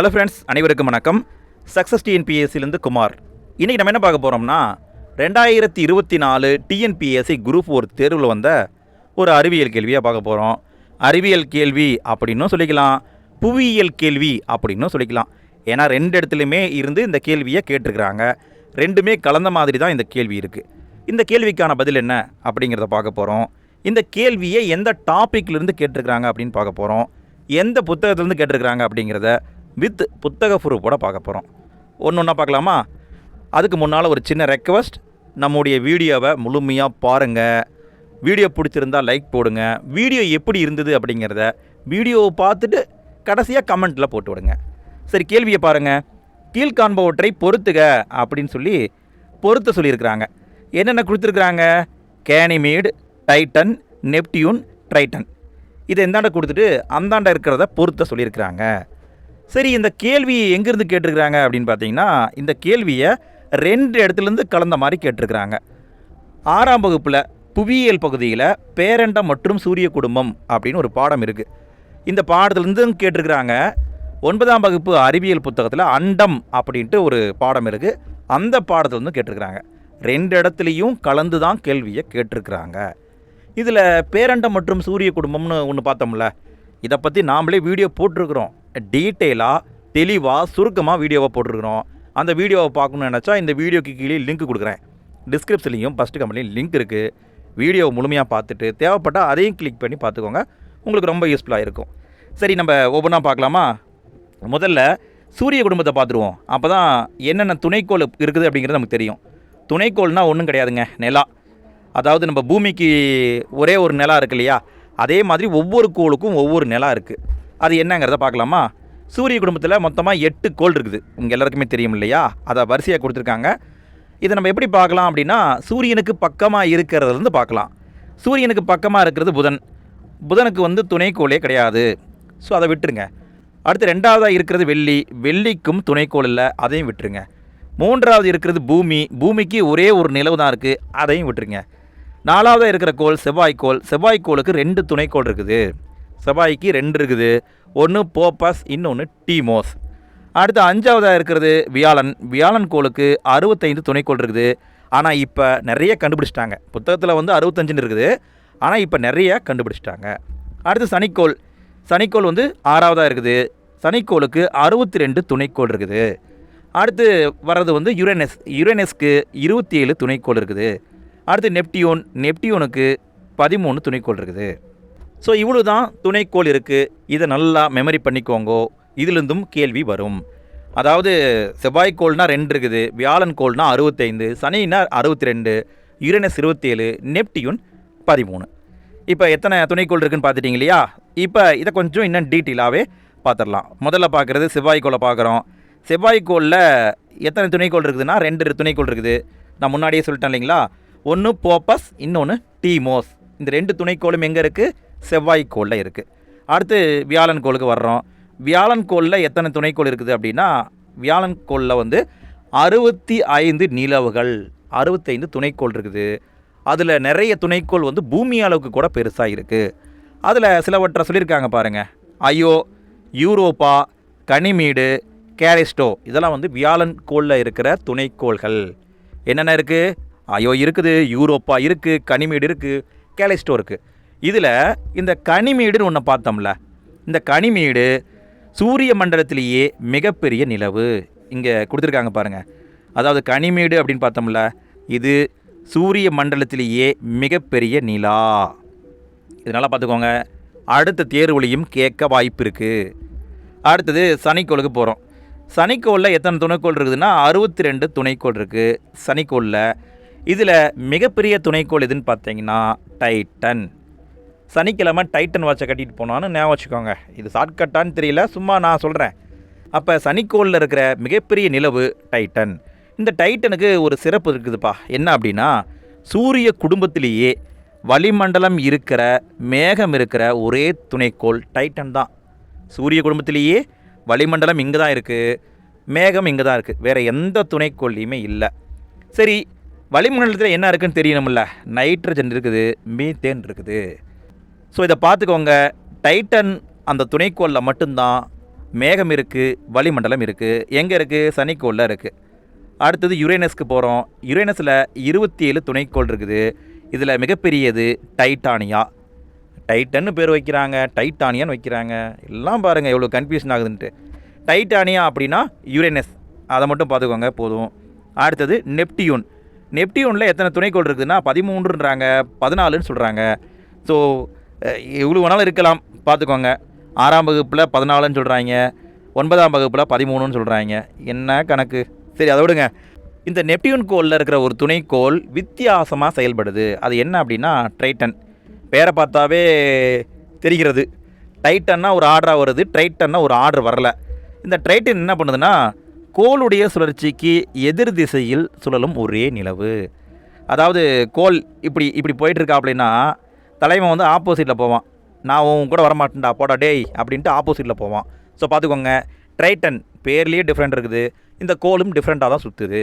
Hello friends அனைவருக்கும் வணக்கம். Success டிஎன்பிஎஸ்சிலேருந்து குமார். இன்றைக்கி நம்ம என்ன பார்க்க போகிறோம்னா ரெண்டாயிரத்தி இருபத்தி நாலு டிஎன்பிஎஸ்சி குரூப் ஒரு தேர்வில் வந்த ஒரு அறிவியல் கேள்வியாக பார்க்க போகிறோம் அறிவியல் கேள்வி அப்படின்னும் சொல்லிக்கலாம் புவியியல் கேள்வி அப்படின்னும் சொல்லிக்கலாம். ஏன்னா ரெண்டு இடத்துலையுமே இருந்து இந்த கேள்வியை கேட்டிருக்கிறாங்க. ரெண்டுமே கலந்த மாதிரி தான் இந்த கேள்வி இருக்குது இந்த கேள்விக்கான பதில் என்ன அப்படிங்கிறத பார்க்க போகிறோம் இந்த கேள்வியை எந்த டாப்பிக்லேருந்து கேட்டிருக்கிறாங்க அப்படின்னு பார்க்க போகிறோம் எந்த புத்தகத்துலேருந்து கேட்டிருக்கிறாங்க அப்படிங்கிறத வித் புத்தக ப்ரூஃபோட பார்க்க போகிறோம் ஒன்று ஒன்றா பார்க்கலாமா? அதுக்கு முன்னால் ஒரு சின்ன ரெக்வஸ்ட் நம்முடைய வீடியோவை முழுமையாக பாருங்கள் வீடியோ பிடிச்சிருந்தா லைக் போடுங்க. வீடியோ எப்படி இருந்தது அப்படிங்கிறத வீடியோவை பார்த்துட்டு கடைசியாக கமெண்ட்டில் போட்டு விடுங்க. சரி கேள்வியை பாருங்கள் கீழ்காண்பவற்றை பொறுத்துக அப்படின்னு சொல்லி பொருத்த சொல்லியிருக்கிறாங்க. என்னென்ன கொடுத்துருக்குறாங்க? Ganymede Titan Neptune Triton. இதை எந்தாண்ட கொடுத்துட்டு அந்தாண்ட இருக்கிறத பொருத்த சொல்லியிருக்கிறாங்க. சரி இந்த கேள்வி எங்கேருந்து கேட்டிருக்கிறாங்க அப்படின்னு பார்த்தீங்கன்னா இந்த கேள்வியை ரெண்டு இடத்துலேருந்து கலந்த மாதிரி கேட்டிருக்கிறாங்க. ஆறாம் வகுப்பில் புவியியல் பகுதியில் பேரண்டம் மற்றும் சூரிய குடும்பம் அப்படின்னு ஒரு பாடம் இருக்குது இந்த பாடத்துலேருந்தும் கேட்டிருக்கிறாங்க ஒன்பதாம் வகுப்பு அறிவியல் புத்தகத்தில் அண்டம் அப்படின்ட்டு ஒரு பாடம் இருக்குது அந்த பாடத்துலேருந்து கேட்டிருக்கிறாங்க. ரெண்டு இடத்துலையும் கலந்து தான் கேள்வியை கேட்டிருக்கிறாங்க. இதில் பேரண்டம் மற்றும் சூரிய குடும்பம்னு ஒன்று பார்த்தோம்ல இதை பற்றி நாமளே வீடியோ போட்டிருக்கிறோம். டீட்டெயிலாக தெளிவாக சுருக்கமாக வீடியோவை போட்டிருக்கிறோம். அந்த வீடியோவை பார்க்கணும்னு நினச்சா இந்த வீடியோக்கு கீழே லிங்க் கொடுக்குறேன். டிஸ்கிரிப்ஷன்லையும் ஃபஸ்ட்டு கம்பெனிலையும் லிங்க் இருக்குது வீடியோவை முழுமையாக பார்த்துட்டு தேவைப்பட்டால் அதையும் கிளிக் பண்ணி பார்த்துக்கோங்க. உங்களுக்கு ரொம்ப யூஸ்ஃபுல்லாக இருக்கும். சரி நம்ம ஒவ்வொன்றா பார்க்கலாமா? முதல்ல சூரிய குடும்பத்தை பார்த்துருவோம். அப்போ தான் என்னென்ன துணைக்கோள் இருக்குது அப்படிங்கிறது நமக்கு தெரியும். துணைக்கோள்னால் ஒன்றும் கிடையாதுங்க நிலா. அதாவது நம்ம பூமிக்கு ஒரே ஒரு நிலா இருக்கு இல்லையா? அதே மாதிரி ஒவ்வொரு கோளுக்கும் ஒவ்வொரு நிலா இருக்குது அது என்னங்கிறத பார்க்கலாமா? சூரிய குடும்பத்தில் மொத்தமாக எட்டு கோள் இருக்குது. உங்கள் எல்லாருக்குமே தெரியும் இல்லையா? அதை வரிசையாக கொடுத்துருக்காங்க. இதை நம்ம எப்படி பார்க்கலாம் அப்படின்னா சூரியனுக்கு பக்கமாக இருக்கிறதுலேருந்து பார்க்கலாம். சூரியனுக்கு பக்கமாக இருக்கிறது புதன். புதனுக்கு வந்து துணைக்கோளே கிடையாது. ஸோ அதை விட்டுருங்க. அடுத்து ரெண்டாவதாக இருக்கிறது வெள்ளி. வெள்ளிக்கும் துணைக்கோள் இல்லை அதையும் விட்டுருங்க. மூன்றாவது இருக்கிறது பூமி. பூமிக்கு ஒரே ஒரு நிலவு தான் இருக்குது அதையும் விட்டுருங்க. நாலாவதாக இருக்கிற கோள் செவ்வாய்க்கோள் செவ்வாய்க்கோளுக்கு ரெண்டு துணைக்கோள் இருக்குது. செவ்வாய்க்கு ரெண்டு இருக்குது. ஒன்று போப்பஸ் இன்னொன்று டீமோஸ். அடுத்து அஞ்சாவதாக இருக்கிறது வியாழன். வியாழன் கோளுக்கு அறுபத்தைந்து துணைக்கோள் இருக்குது. ஆனால் இப்போ நிறைய கண்டுபிடிச்சிட்டாங்க. புத்தகத்தில் வந்து அறுபத்தஞ்சுன்னு இருக்குது. ஆனால் இப்போ நிறைய கண்டுபிடிச்சிட்டாங்க. அடுத்து சனிக்கோள். சனிக்கோள் வந்து ஆறாவதாக இருக்குது. சனிக்கோளுக்கு அறுபத்தி ரெண்டு துணைக்கோள் இருக்குது. அடுத்து வர்றது வந்து யுரேனஸ். யுரேனஸ்க்கு இருபத்தி ஏழு துணைக்கோள் இருக்குது. அடுத்து நெப்டியூன். நெப்டியூனுக்கு பதிமூணு துணைக்கோள் இருக்குது. ஸோ இவ்வளோ தான் துணைக்கோள் இருக்குது இதை நல்லா மெமரி பண்ணிக்கோங்கோ. இதிலிருந்தும் கேள்வி வரும். அதாவது செவ்வாய்க்கோள்னா ரெண்டு இருக்குது. வியாழன் கோள்னா அறுபத்தைந்து. சனினா அறுபத்தி ரெண்டு யுரேனஸ் இருபத்தேழு. நெப்டியூன் பதிமூணு. இப்போ எத்தனை துணைக்கோள் இருக்குன்னு பார்த்துட்டீங்க இல்லையா? இப்போ இதை கொஞ்சம் இன்னும் டீட்டெயிலாகவே பார்த்துடலாம். முதல்ல பார்க்குறது செவ்வாய்க்கோளை பார்க்குறோம். செவ்வாய்க்கோளில் எத்தனை துணைக்கோள் இருக்குதுன்னா ரெண்டு துணைக்கோள் இருக்குது. நான் முன்னாடியே சொல்லிட்டேன் இல்லைங்களா? ஒன்று போப்பஸ் இன்னொன்று டீமோஸ். இந்த ரெண்டு துணைக்கோளும் எங்கே இருக்குது செவ்வாய் கோளில் இருக்குது அடுத்து வியாழன் கோளுக்கு வர்றோம். வியாழன் கோளில் எத்தனை துணைக்கோள் இருக்குது அப்படின்னா வியாழன் கோளில் வந்து அறுபத்தி ஐந்து நிலவுகள் அறுபத்தைந்து துணைக்கோள் இருக்குது. அதில் நிறைய துணைக்கோள் வந்து பூமி அளவுக்கு கூட பெருசாக இருக்குது அதில் சிலவற்றை சொல்லியிருக்காங்க பாருங்கள் ஐயோ யூரோப்பா கனிமீடு கேரிஸ்டோ இதெல்லாம் வந்து வியாழன் கோளில் இருக்கிற துணைக்கோள்கள். என்னென்ன இருக்குது ஐயோ இருக்குது. யூரோப்பா இருக்குது கனிமீடு இருக்குது கேலிஸ்டோ இருக்குது இதில் இந்த கனிமீடுன்னு ஒன்று பார்த்தோம்ல. இந்த கனிமீடு சூரிய மண்டலத்திலேயே மிகப்பெரிய நிலவு. இங்கே கொடுத்துருக்காங்க பாருங்கள் அதாவது கனிமீடு அப்படின்னு பார்த்தோம்ல இது சூரிய மண்டலத்திலேயே மிகப்பெரிய நிலா. இதனால் பார்த்துக்கோங்க அடுத்த தேர்வுலையும் கேட்க வாய்ப்பு இருக்குது அடுத்தது சனிக்கோளுக்கு போகிறோம் சனிக்கோளில் எத்தனை துணைக்கோள் இருக்குதுன்னா அறுபத்தி ரெண்டு துணைக்கோள் இருக்குது சனிக்கோளில். இதில் மிகப்பெரிய துணைக்கோள் எதுன்னு பார்த்தீங்கன்னா டைட்டன். சனிக்கிழமை டைட்டன் வாட்சை கட்டிட்டு போனான்னு ஞாபகம் வச்சுக்கோங்க. இது ஷார்ட்கட்டான்னு தெரியல சும்மா நான் சொல்கிறேன் அப்போ சனிக்கோளில் இருக்கிற மிகப்பெரிய நிலவு டைட்டன். இந்த டைட்டனுக்கு ஒரு சிறப்பு இருக்குதுப்பா. என்ன அப்படின்னா சூரிய குடும்பத்திலேயே வளிமண்டலம் இருக்கிற மேகம் இருக்கிற ஒரே துணைக்கோள் டைட்டன் தான். சூரிய குடும்பத்திலேயே வளிமண்டலம் இங்கே தான் இருக்குது மேகம் இங்கே தான் இருக்குது வேறு எந்த துணைக்கோள்லையுமே இல்லை. சரி வளிமண்டலத்தில் என்ன இருக்குன்னு தெரியணும்ல? நைட்ரஜன் இருக்குது மீத்தேன் இருக்குது. ஸோ இதை பார்த்துக்கோங்க. டைட்டன் அந்த துணைக்கோளில் மட்டும்தான் மேகம் இருக்குது வளிமண்டலம் இருக்குது எங்கே இருக்குது சனிக்கோளில் இருக்குது அடுத்தது யுரேனஸ்க்கு போகிறோம் யுரேனஸில் இருபத்தி ஏழு துணைக்கோள் இருக்குது. இதில் மிகப்பெரியது டைட்டானியா டைட்டன்னு பேர் வைக்கிறாங்க. டைட்டானியான்னு வைக்கிறாங்க. எல்லாம் பாருங்கள் எவ்வளோ கன்ஃபியூஷன் ஆகுதுன்ட்டு. டைட்டானியா அப்படின்னா யுரேனஸ் அதை மட்டும் பார்த்துக்கோங்க போதும். அடுத்தது நெப்டியூன் நெப்டியூனில் எத்தனை துணைக்கோள் இருக்குதுன்னா பதிமூன்றுன்றாங்க பதினாலுன்னு சொல்கிறாங்க ஸோ எவ்வளோ வேணாலும் இருக்கலாம். பார்த்துக்கோங்க. ஆறாம் வகுப்பில் பதினாலுன்னு சொல்கிறாங்க ஒன்பதாம் வகுப்பில் பதிமூணுன்னு சொல்கிறாங்க என்ன கணக்கு? சரி அதை விடுங்க. இந்த நெப்டியூன் கோலில் இருக்கிற ஒரு துணைக்கோள் வித்தியாசமாக செயல்படுது. அது என்ன அப்படின்னா ட்ரைட்டன். பேரை பார்த்தாவே தெரிகிறது. டைட்டன்னா ஒரு ஆர்டராக வருது. ட்ரைட்டன்னா ஒரு ஆர்டர் வரல. இந்த ட்ரைட்டன் என்ன பண்ணுதுன்னா கோளுடைய சுழற்சிக்கு எதிர் திசையில் சுழலும் ஒரே நிலவு. அதாவது கோல் இப்படி இப்படி போயிட்டுருக்கா அப்படின்னா தலைவன் வந்து ஆப்போசிட்டில் போவான். நான் உன் கூட வரமாட்டேன்டா போடா டேய் அப்படின்ட்டு ஆப்போசிட்டில் போவான். ஸோ பார்த்துக்கோங்க ட்ரைட்டன் பேர்லேயே டிஃப்ரெண்ட் இருக்குது. இந்த கோலும் டிஃப்ரெண்ட்டாக தான் சுற்றுது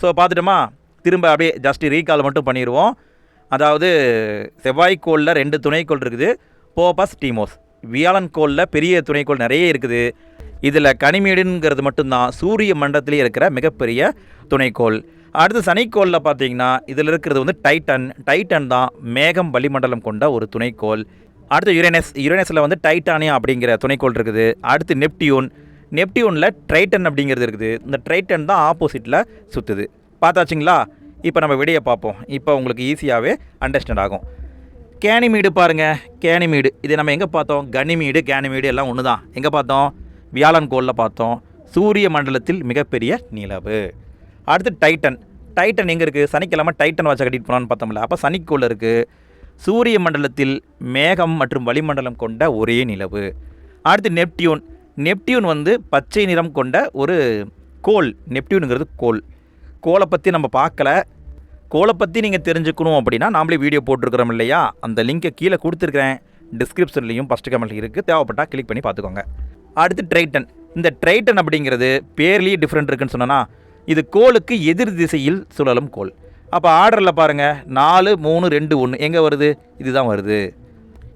ஸோ பார்த்துட்டோமா? திரும்ப அப்படியே ஜஸ்ட் ரீகால் மட்டும் பண்ணிடுவோம் அதாவது செவ்வாய்க்கோளில் ரெண்டு துணைக்கோள் இருக்குது. போபஸ் டீமோஸ் வியாழன் கோளில் பெரிய துணைக்கோள் நிறைய இருக்குது. இதில் கனிமேடுங்கிறது மட்டும்தான். சூரிய மண்டலத்திலே இருக்கிற மிகப்பெரிய துணைக்கோள். அடுத்து சனிக்கோளில் பார்த்தீங்கன்னா இதில் இருக்கிறது வந்து டைட்டன். டைட்டன் தான் மேகம் வளிமண்டலம் கொண்ட ஒரு துணைக்கோள். அடுத்து யுரேனஸ். யுரேனஸில் வந்து டைட்டானியா அப்படிங்கிற துணைக்கோள் இருக்குது. அடுத்து நெப்டியூன். நெப்டியூனில் ட்ரைட்டன் அப்படிங்கிறது இருக்குது. இந்த ட்ரைட்டன் தான் ஆப்போசிட்டில் சுற்றுது பார்த்தாச்சுங்களா? இப்போ நம்ம விடையை பார்ப்போம். இப்போ உங்களுக்கு ஈஸியாகவே அண்டர்ஸ்டாண்ட் ஆகும். கேனிமீடு பாருங்கள் கேனிமீடு. இதை நம்ம எங்கே பார்த்தோம்? கனிமீடு கேனிமீடு எல்லாம் ஒன்று தான். எங்கே பார்த்தோம்? வியாழன் கோளில் பார்த்தோம். சூரிய மண்டலத்தில் மிகப்பெரிய நிலவு. அடுத்து டைட்டன். டைட்டன் எங்கே இருக்குது சனிக்கிழமை டைட்டன் வச்ச கட்டிட்டு போனான்னு பார்த்தோம்ல அப்போ சனிக்கோள் இருக்குது சூரிய மண்டலத்தில் மேகம் மற்றும் வளிமண்டலம் கொண்ட ஒரே நிலவு. அடுத்து நெப்டியூன். நெப்டியூன் வந்து பச்சை நிறம் கொண்ட ஒரு கோல் நெப்டியூனுங்கிறது கோல் கோலை பற்றி நம்ம பார்க்கல. கோலை பற்றி நீங்கள் தெரிஞ்சுக்கணும் அப்படின்னா நாமளே வீடியோ போட்டிருக்கிறோம் இல்லையா? அந்த லிங்கை கீழே கொடுத்துருக்கிறேன். டிஸ்கிரிப்ஷன்லையும் ஃபஸ்ட்டு கமெண்ட்லையும் இருக்குது தேவைப்பட்டால் கிளிக் பண்ணி பார்த்துக்கோங்க. அடுத்து ட்ரைட்டன் இந்த ட்ரைட்டன் அப்படிங்கிறது பேர்லேயே டிஃப்ரெண்ட் இருக்குன்னு சொன்னால் இது கோளுக்கு எதிர் திசையில் சுழலும் கோள் அப்போ ஆர்டரில் பாருங்கள் நாலு மூணு ரெண்டு ஒன்று எங்கே வருது? இதுதான் வருது.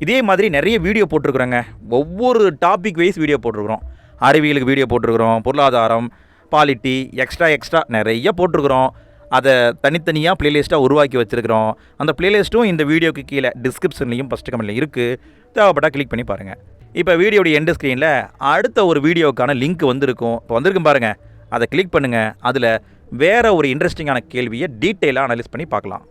இதே மாதிரி நிறைய வீடியோ போட்டிருக்குறோங்க. ஒவ்வொரு டாபிக் வைஸ் வீடியோ போட்டிருக்குறோம். அறிவியலுக்கு வீடியோ போட்டிருக்குறோம் பொருளாதாரம் பாலிட்டி எக்ஸ்ட்ரா எக்ஸ்ட்ரா நிறைய போட்டிருக்குறோம். அதை தனித்தனியாக ப்ளேலிஸ்ட்டாக உருவாக்கி வச்சுருக்கிறோம். அந்த ப்ளேலிஸ்ட்டும் இந்த வீடியோக்கு கீழே டிஸ்கிரிப்ஷன்லையும் ஃபஸ்ட்டு கமெண்ட்டில் இருக்குது தேவைப்பட்டால் கிளிக் பண்ணி பாருங்கள் இப்போ வீடியோடைய எண்டு ஸ்க்ரீனில் அடுத்த ஒரு வீடியோக்கான லிங்க் வந்திருக்கும். இப்போ வந்திருக்கும் பாருங்கள் அதை கிளிக் பண்ணுங்கள் அதில் வேறு ஒரு இன்ட்ரெஸ்டிங்கான கேள்வியை டீட்டெயிலாக அனலைஸ் பண்ணி பார்க்கலாம்.